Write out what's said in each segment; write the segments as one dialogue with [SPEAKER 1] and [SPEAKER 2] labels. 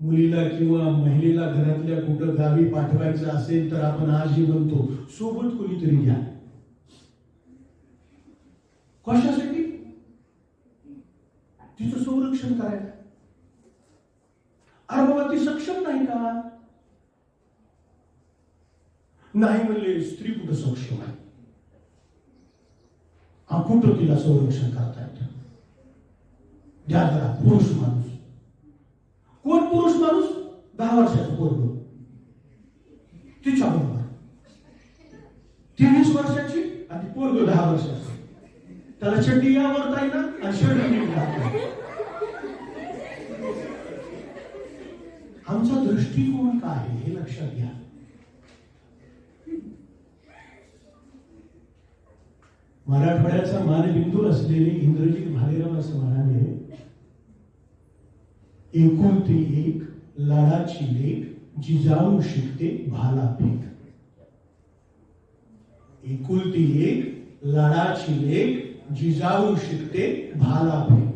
[SPEAKER 1] मुलीला किंवा महिलेला घरातल्या कुठं गावी पाठवायचं असेल तर आपण आजही म्हणतो सोबत कोणीतरी घ्या कशासाठी? तिचं संरक्षण करायला. अरे बाबा ती सक्षम नाही का? नाही म्हणले स्त्री कुठं सक्षम आहे? कुठं तिला संरक्षण करता येतं? द्या जरा पुरुष माणूस कोण पुरुष माणूस? दहा वर्षाचा पोरग. तिच्या बरोबर ती वीस वर्षाची आणि पोरग दहा वर्षाची. त्याला चड्डी आवडता येणार आणि शर्ट आमचा दृष्टिकोन काय आहे हे लक्षात घ्या. मराठवाड्याचा मानबिंदू असलेले इंद्रजित भालेराव असं म्हणाले एकुलती एक लाडाची लेख जिजाऊ शिकते भाला फेक एकुलती एक लाडाची लेख जिजाऊ शिकते भाला फेक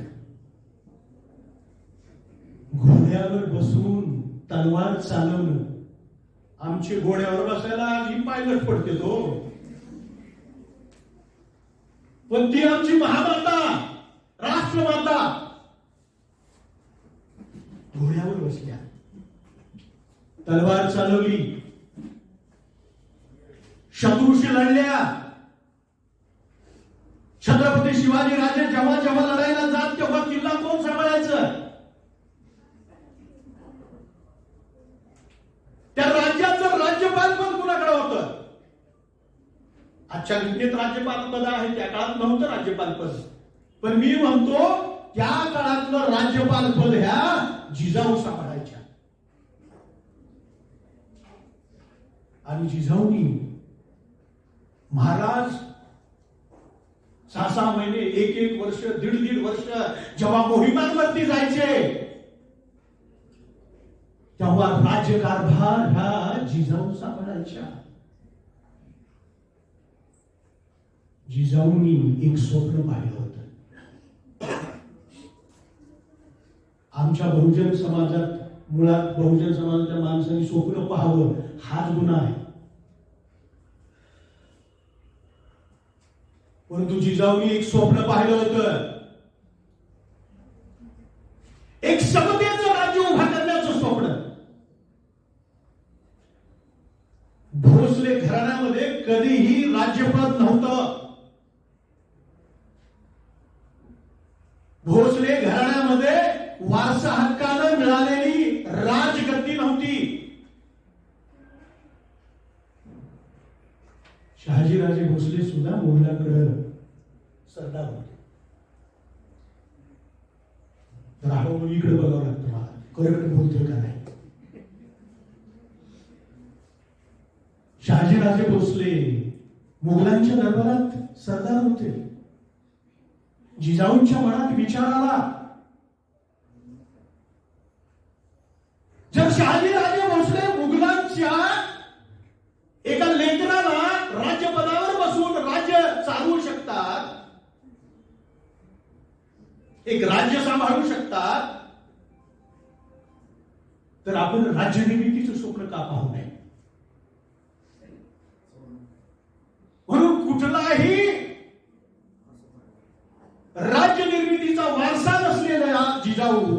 [SPEAKER 1] घोड्यावर बसून तलवार चालवणं. आमचे घोड्यावर बसायला ही पायलट पडते तो. पण ती आमची महामाता राष्ट्रमाता घोड्यावर बसल्या. तलवार चालवली. शत्रूशी लढल्या. छत्रपती शिवाजी राजे जेव्हा जेव्हा लढायला जात तेव्हा किल्ला कोण सांभाळायचं? त्या राज्याचं राज्यपाल पद कुणाकडे होतं? आजच्या घटनेत राज्यपाल पद आहे त्या काळात नव्हतं राज्यपाल पद. पण मी म्हणतो त्या काळातलं राज्यपाल पद ह्या जिजाऊ सापडायच्या आणि जिजाऊनी महाराज सहा सहा महिने एक एक वर्ष दीड दीड वर्ष जेव्हा मोहिमांवरती जायचे तेव्हा राज्यकारभार ह्या जिजाऊ सापडायच्या जिजाऊनी एक स्वप्न पाहिलं होतं आमच्या बहुजन समाजात मुळात बहुजन समाजाच्या माणसांनी स्वप्न पाहावं हाच गुन्हा आहे. परंतु जिजाऊनी एक स्वप्न पाहिलं होतं. एक समतेचं राज्य उभा करण्याचं स्वप्न. भोसले घराण्यामध्ये कधीही राज्यपद नव्हतं. भोसले घराण्यामध्ये वारसा हक्कानं मिळालेली राजगद्दी नव्हती. शहाजीराजे भोसले सुद्धा मोहल्याकडे सरदार होते. तर आपण इकडे बघावं लागतं मला. करेक्ट बोलतोय का नाही? शहाजीराजे भोसले मुघलांच्या दरबारात सरदार होते. जिजाऊंच्या मनात विचार आला जर शहाजीराजे भोसले मुघलांच्या एका लेकराला राज्यपदावर बसून राज्य चालवू शकतात. एक राज्य सांभाळू शकतात. तर आपण राज्य निर्मितीचं स्वप्न का पाहू नये? म्हणून कुठलाही राज्य निर्मितीचा वारसा नसलेला जिजाऊ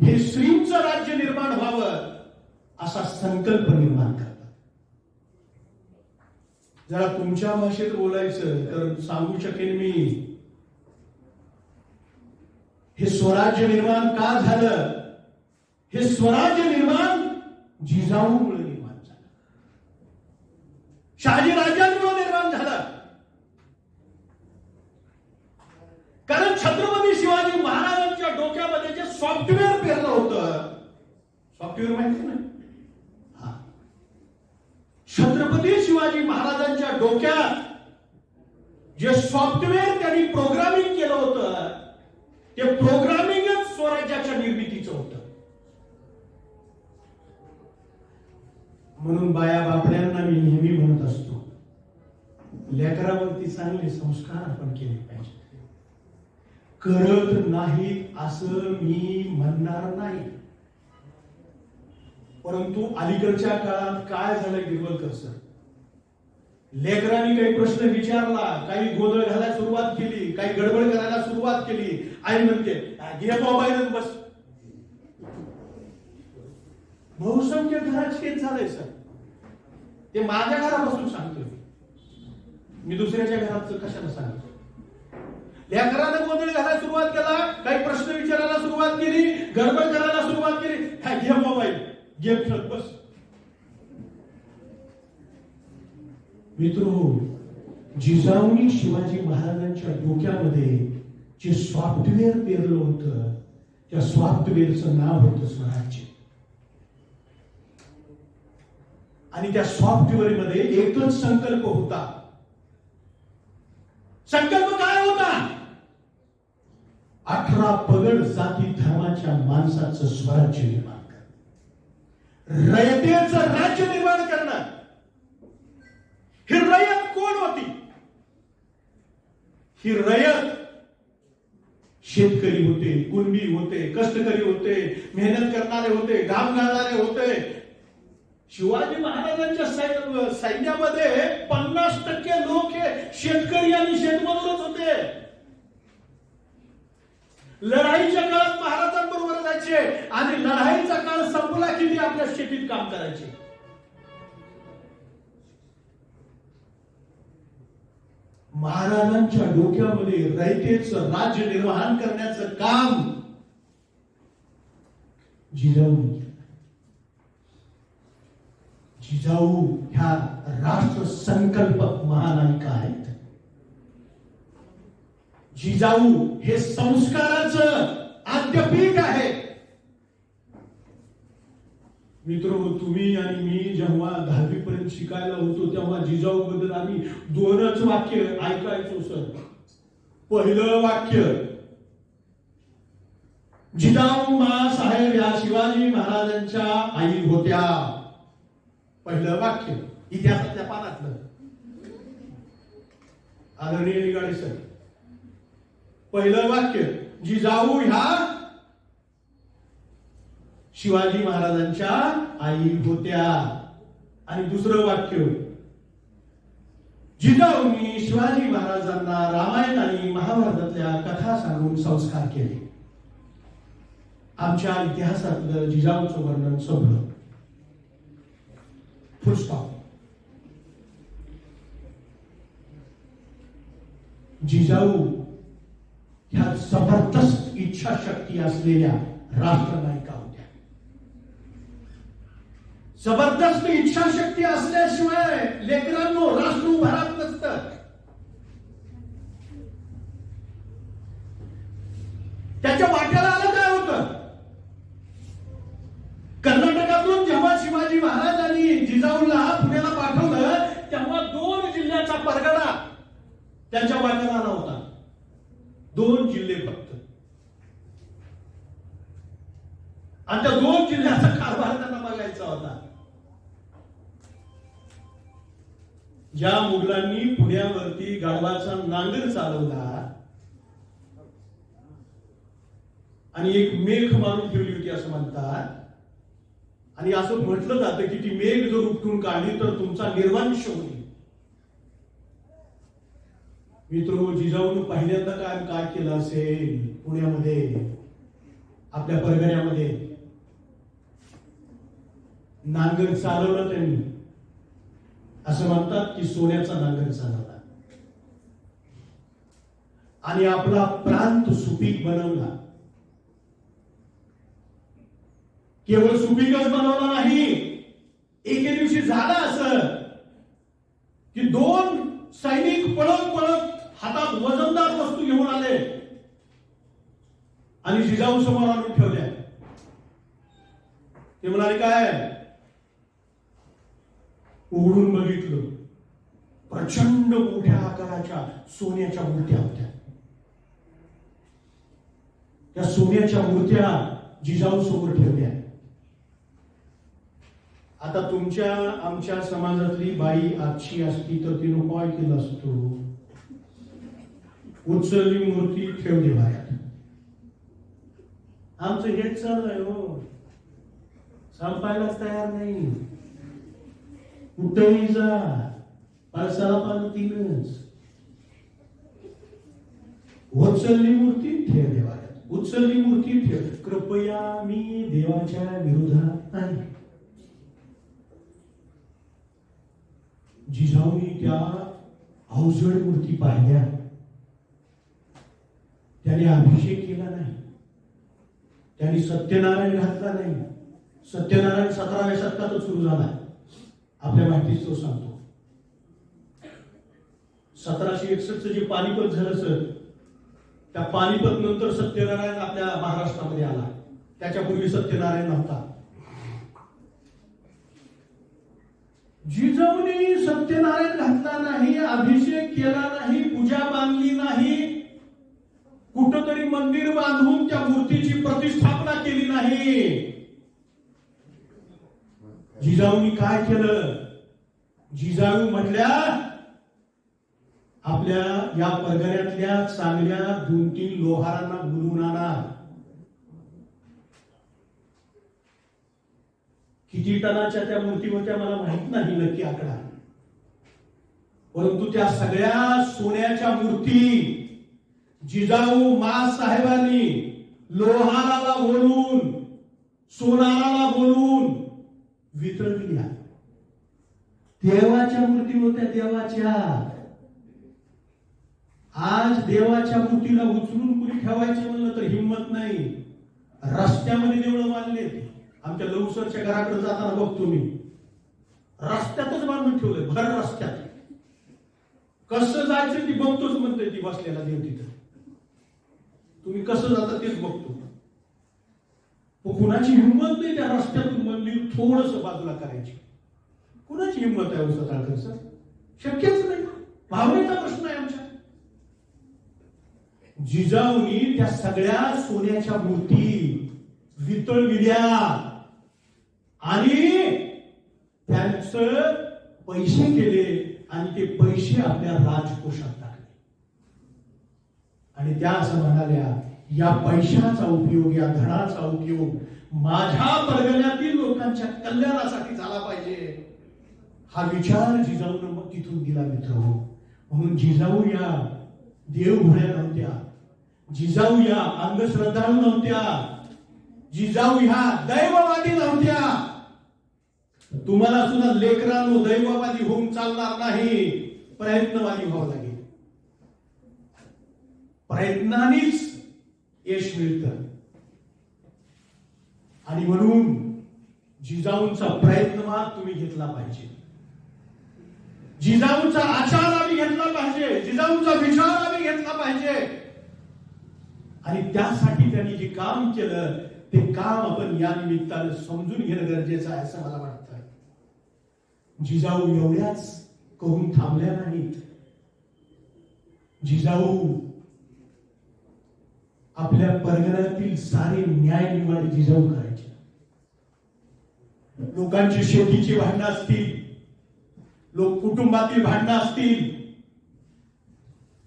[SPEAKER 1] हे श्रींचं राज्य करावं असा संकल्प निर्माण करतात जरा तुमच्या भाषेत बोलायचं तर सांगू शकेन मी. हे स्वराज्य निर्माण का झालं? हे स्वराज्य निर्माण जिजाऊमुळे निर्माण झालं. शहाजी राजांमुळे निर्माण झालं कारण छत्रपती शिवाजी महाराजांच्या डोक्यामध्ये जे सॉफ्टवेअर पेरलं होतं सॉफ्टवेअर माहिती ना हा छत्रपती शिवाजी महाराजांच्या डोक्यात जे सॉफ्टवेअर त्यांनी प्रोग्रामिंग केलं होतं ते प्रोग्रामिंगच स्वराज्याच्या निर्मितीचं होत. म्हणून बाया बापड्यांना मी नेहमी म्हणत असतो लेकरावरती चांगले संस्कार आपण केले पाहिजे करत नाहीत असं मी म्हणणार नाही. परंतु अलीकडच्या काळात काय झालं गिरवलकर सर लेकरांनी काही प्रश्न विचारला काही गोंधळ घालायला सुरुवात केली काही गडबड करायला सुरुवात केली. आई म्हणते घे मोबाईल बस. बहुसंख्य घरात शेत झालंय सर. ते माझ्या घरापासून सांगतोय मी. दुसऱ्याच्या घरात कशाला सांगतो लेकरानं गोंधळ घालायला सुरुवात केला काही प्रश्न विचारायला सुरुवात केली गडबड करायला सुरुवात केली. हा घे मोबाईल गेम खेळत बस. मित्र हो, जिजाऊनी शिवाजी महाराजांच्या डोक्यामध्ये जे सॉफ्टवेअर पेरलं होतं त्या सॉफ्टवेअरचं नाव होतं स्वराज्य. आणि त्या सॉफ्टवेअरमध्ये एकच संकल्प होता. संकल्प काय होता? अठरा पगड जाती धर्माच्या माणसाचं स्वराज्य निर्माण करणं. रयतेचं राज्य निर्माण करणं ही रयत कोण होती ही रयत शेतकरी होते कुणबी होते कष्टकरी होते मेहनत करणारे होते घाम घालणारे होते. शिवाजी महाराजांच्या सैन्यामध्ये पन्नास टक्के लोक हे शेतकरी आणि शेतमजूरच होते. लढाईच्या काळात महाराजांबरोबर जायचे आणि लढाईचा काळ संपला की ते आपल्या शेतीत काम करायचे. महाराजांच्या डोक्यामध्ये रयतेचं राज्य निर्वाहन करण्याचं काम जिजाऊ जिजाऊ ह्या राष्ट्र संकल्पक महानायिका आहेत. जिजाऊ हे संस्काराचं आद्यपीठ आहे. मित्र तुम्ही आणि मी जेव्हा दहावी पर्यंत शिकायला होतो तेव्हा जिजाऊ बद्दल आम्ही दोनच वाक्य ऐकायचो सर. पहिलं वाक्य जिजाऊ साहेब या शिवाजी महाराजांच्या आई होत्या. पहिलं वाक्य इतिहासातल्या पानातलं. आदरणीय निगाडे सर पहिलं वाक्य जिजाऊ ह्या शिवाजी महाराजांच्या आई होत्या. आणि दुसरं वाक्य जिजाऊंनी शिवाजी महाराजांना रामायण आणि महाभारतातल्या कथा सांगून संस्कार केले. आमच्या इतिहासातलं जिजाऊचं वर्णन संपलं फुलस्टॉप जिजाऊ ह्या जबरदस्त इच्छाशक्ती असलेल्या राष्ट्रनायिका होत्या. जबरदस्त इच्छाशक्ती असल्याशिवाय लेकरांनो राष्ट्र उभारत नसतं. त्याच्या वाट्याला ज्या मुघलांनी पुण्यावरती गाढवाचा नांगर चालवला आणि एक मेघ मारून ठेवली होती असं म्हणतात आणि असं म्हटलं जातं की ती मेघ जर उपटून काढली तर तुमचा निर्वांश होईल. मित्र जिजाऊन पहिल्यांदा काय काय केलं असेल? पुण्यामध्ये आपल्या परगण्यामध्ये. नांगर चालवलं त्यांनी. असं म्हणतात की सोन्याचा नांगर चालवला आणि आपला प्रांत सुपीक बनवला. केवळ सुपीकच बनवला नाही एके दिवशी झालं असं की दोन सैनिक पळत पळत हातात वजनदार वस्तू घेऊन आले आणि जिजाऊ समोर आणून ठेवल्या. ते म्हणाले काय? उघडून बघितलं. प्रचंड मोठ्या आकाराच्या सोन्याच्या मूर्त्या होत्या. त्या सोन्याच्या मूर्त्या जिजाऊ समोर ठेवल्या. आता तुमच्या आमच्या समाजातली बाई आजची असती तर तिनं काय केलं असतो. उचलली मूर्ती ठेवली बाहेर. आमचं हेच चालू आहे हो. संपायलाच तयार नाही. कुठेही जा. पावसाला पाणी तीनच. उचलली मूर्ती ठेव देवाला. उचलली मूर्ती ठेव. कृपया मी देवाच्या विरोधात नाही. जिजाऊनी त्या अवजड मूर्ती पाहिल्या. त्याने अभिषेक केला नाही. त्याने सत्यनारायण घातला नाही. सत्यनारायण सतराव्या शतकातच सुरू झाला. आपल्या माहितीच तो सांगतो. सतराशे एकसष्ट जे पानिपत झालं सर त्या पानिपत नंतर सत्यनारायण आपल्या महाराष्ट्रामध्ये आला. त्याच्यापूर्वी सत्यनारायण नव्हता. जिजाऊने सत्यनारायण घातला नाही अभिषेक केला नाही पूजा बांधली नाही कुठंतरी मंदिर बांधून त्या मूर्तीची प्रतिष्ठापना केली नाही. जिजाऊंनी काय केलं? जिजाऊ म्हटल्या आपल्या या परगण्यातल्या चांगल्या दोन तीन लोहारांना बोलवून आणा. किती टनाच्या त्या मूर्ती होत्या मला माहीत नाही नक्की आकडा. परंतु त्या सगळ्या सोन्याच्या मूर्ती जिजाऊ मा साहेबांनी लोहाराला बोलून सोनाराला बोलून वितळविल्या देवाच्या मूर्ती होत्या देवाच्या. आज देवाच्या मूर्तीला उचलून कुणी ठेवायचं म्हणलं तर हिंमत नाही. रस्त्यामध्ये देवळं बांधले आमच्या लवसरच्या घराकडे जाताना बघतो मी. रस्त्यातच बांधून ठेवलंय भर रस्त्यात. कसं जायचं ती बघतोच म्हणते ती बसलेला देव तिथं. तुम्ही कसं जाता तेच बघतो. कुणाची हिंमत नाही त्या रस्त्यातून मंदिर थोडस बाजूला करायची. कुणाची हिंमत आहे हो सर? शक्यच नाही. भावनेचा प्रश्न आहे आमच्या. जिजाऊनी त्या सगळ्या सोन्याच्या मूर्ती वितळविल्या. आणि त्यांचं पैसे केले आणि ते पैसे आपल्या राजकोषात टाकले. आणि त्या असं म्हणाल्या या पैशाचा उपयोग या धनाचा उपयोग माझ्या परगण्यातील लोकांच्या कल्याणासाठी झाला पाहिजे. हा विचार जिजाऊन मग तिथून दिला मित्र हो. म्हणून जिजाऊ या देवघोड्या नव्हत्या. जिजाऊ या अंधश्रद्धाळू नव्हत्या. जिजाऊ ह्या दैववादी नव्हत्या. तुम्हाला सुद्धा लेकरांनो दैववादी होऊन चालणार नाही. प्रयत्नवादी व्हावं लागेल. प्रयत्नानेच यश मिळतं. आणि म्हणून जिजाऊंचा प्रयत्न मात्र तुम्ही घेतला पाहिजे. जिजाऊंचा आचार आम्ही घेतला पाहिजे. जिजाऊंचा विचार आम्ही घेतला पाहिजे. आणि त्यासाठी त्यांनी जे काम केलं ते काम आपण या निमित्तानं समजून घेणं गरजेचं आहे असं मला वाटतं. जिजाऊ एवढ्याच करून थांबल्या नाहीत. जिजाऊ आपल्या परगण्यातील सारे न्याय निवाडे जिजाऊ करायचे. लोकांची शेतीची भांडणं असतील लोक कुटुंबातील भांडणं असतील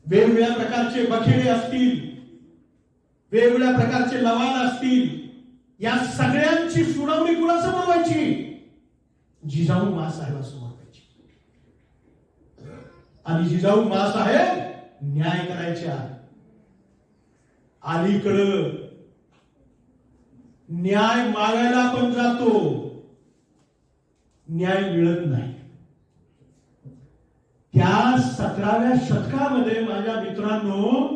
[SPEAKER 1] वेगवेगळ्या प्रकारचे बखेडे असतील वेगवेगळ्या प्रकारचे लवाद असतील या सगळ्यांची सुनावणी कुणासमोर व्हायची? जिजाऊ मासाहेबासमोर व्हायची. आणि जिजाऊ महासाहेब न्याय करायच्या अलीकडं न्याय मागायला आपण जातो न्याय मिळत नाही. त्या सतराव्या शतकामध्ये माझ्या मित्रांनो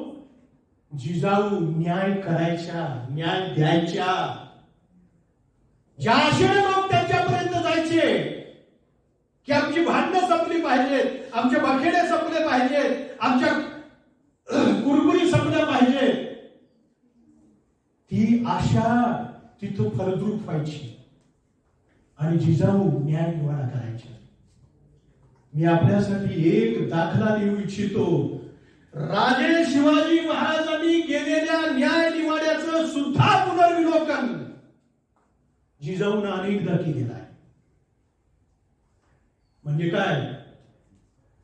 [SPEAKER 1] जिजाऊ न्याय करायच्या न्याय द्यायच्या. ज्या आशेने लोक त्यांच्यापर्यंत जायचे की आमची भांडणं संपली पाहिजेत आमचे बखेडे संपले पाहिजेत आमच्या कुरकुरी संप ती आशा तिथं फलद्रूप व्हायची. आणि जिजाऊ न्याय निवाडा करायच्या मी आपल्यासाठी एक दाखला देऊ इच्छितो. राजे शिवाजी महाराजांनी केलेल्या न्याय निवाड्याचं सुद्धा पुनर्विलोकन जिजाऊन अनेकदा केलेलं आहे. म्हणजे काय?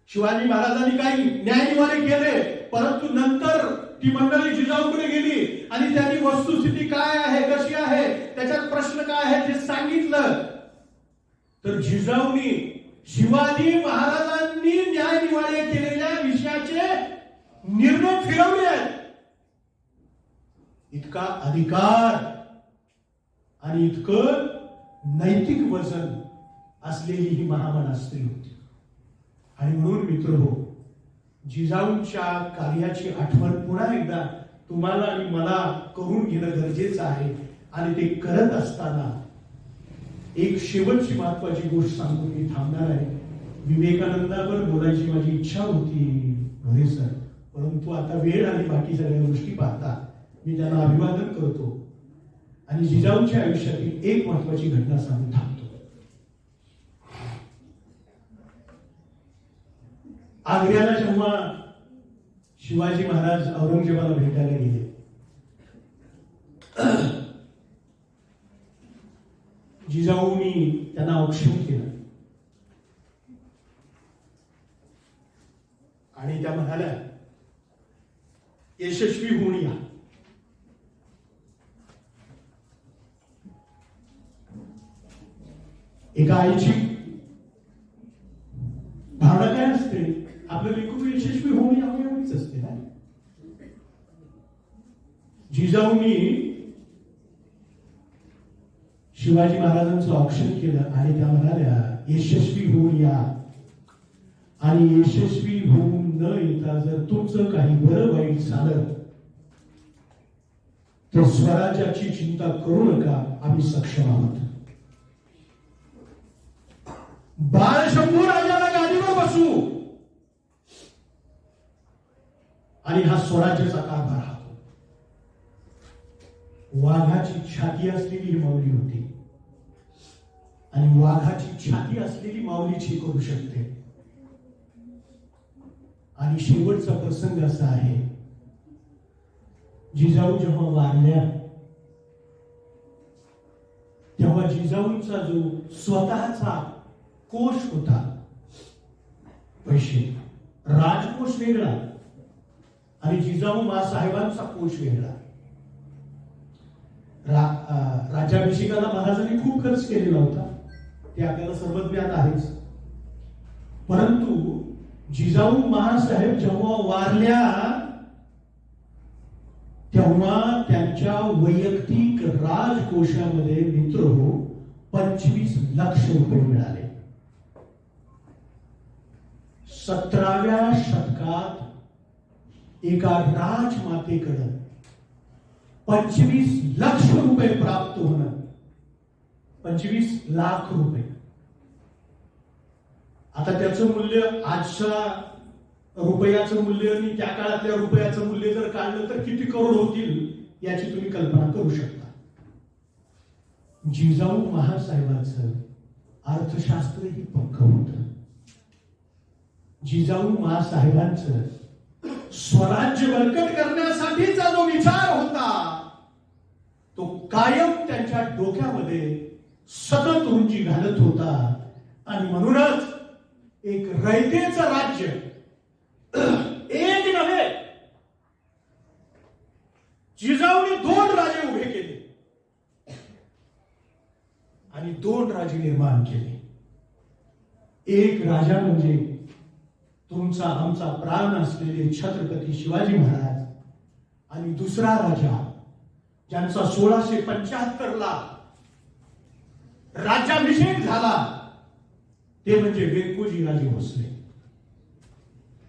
[SPEAKER 1] शिवाजी महाराजांनी काही न्याय निवाडे केले
[SPEAKER 2] परंतु नंतर ती मंडळी जिजाऊकडे गेली आणि त्यांनी वस्तुस्थिती काय आहे कशी आहे त्याच्यात प्रश्न काय आहे ते सांगितलं. तर जिजाऊनी शिवाजी महाराजांनी न्यायनिवाडे केलेल्या विषयाचे निर्णय फिरवले आहेत. इतका अधिकार आणि इतकं नैतिक वजन असलेली ही महामना स्त्री होती. आणि म्हणून मित्र हो जिजाऊंच्या कार्याची आठवण पुन्हा एकदा तुम्हाला आणि मला करून घेणं गरजेचं आहे. आणि ते करत असताना एक शेवटची महत्वाची गोष्ट सांगून मी थांबणार आहे. विवेकानंदावर बोलायची माझी इच्छा होती. भोरे सर परंतु आता वेळ आणि बाकी सगळ्या गोष्टी पाहता मी त्यांना अभिवादन करतो. आणि जिजाऊंच्या आयुष्यातील एक महत्वाची घटना सांगून थांबतो. आग्र्याला जेव्हा शिवाजी महाराज औरंगजेबाला भेटायला गेले जिजाऊनी त्यांना औक्षण केलं. आणि त्या म्हणाल्या यशस्वी होऊन या. एका आईची भावना काय असते? आपलं लेकरू यशस्वी होऊन यावं एवढीच असते ना जिजाऊंनी शिवाजी महाराजांचं औक्षण केलं आणि त्या म्हणाल्या यशस्वी होऊन या आणि यशस्वी होऊन न येता जर तुमचं काही बरं वाईट झालं तर स्वराज्याची चिंता करू नका आम्ही सक्षम आहोत बाळशंभू राजाला गादीवर बसू आणि हा स्वराज्याचा कारभार राहतो वाघाची छाती असलेली ही माऊली होती. आणि वाघाची छाती असलेली माऊलीच ही करू शकते. आणि शेवटचा प्रसंग असा आहे. जिजाऊ जेव्हा वारल्या तेव्हा जिजाऊंचा जो स्वतःचा कोश होता पैसे राजकोष वेगळा. आणि जिजाऊ साहेबांचा कोश वेगळा. राज्याभिषेकाला महाराजांनी खूप खर्च केलेला होता. ते आपल्याला सर्व ज्ञात आहेच. परंतु जिजाऊ महासाहेब जेव्हा वारल्या तेव्हा त्यांच्या वैयक्तिक राजकोशामध्ये मित्र हो पंचवीस लक्ष रुपये मिळाले. सतराव्या शतकात एका राजमातेकडं पंचवीस लक्ष रुपये प्राप्त होणं. पंचवीस लाख रुपये. आता त्याचं मूल्य आजच्या रुपयाचं मूल्य आणि त्या काळातल्या रुपयाचं मूल्य जर काढलं तर किती करोड होतील याची तुम्ही कल्पना करू शकता. जिजाऊ महासाहेबांचं अर्थशास्त्रही पक्क होत. जिजाऊ महासाहेबांचं स्वराज्य बळकट करण्यासाठीचा जो विचार होता तो कायम त्यांच्या डोक्यामध्ये सतत रुंजी घालत होता. आणि म्हणूनच एक रयतेचं राज्य एक नव्हे जिजाऊने दोन राजे उभे केले. आणि दोन राजे निर्माण केले. एक राजा म्हणजे तुमचा आमचा प्राण असलेले छत्रपती शिवाजी महाराज आणि दुसरा राजा ज्यांचा सोळाशे पंच्याहत्तर ला राज्याभिषेक झाला ते म्हणजे वेंकोजी राजे भोसले.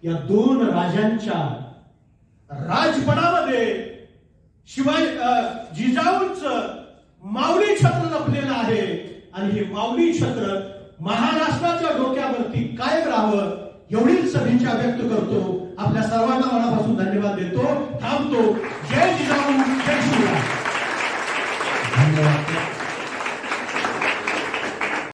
[SPEAKER 2] या दोन राजांच्या राजपणामध्ये शिवाय जिजाऊंच माऊली छत्र लपलेलं आहे आणि हे माऊली छत्र महाराष्ट्राच्या डोक्यावरती कायम राहावं एवढीच सभेच्या व्यक्त करतो. आपल्या सर्वांना मनापासून धन्यवाद देतो. थांबतो. जय जिजाऊ. जय श्रीराम धन्यवाद.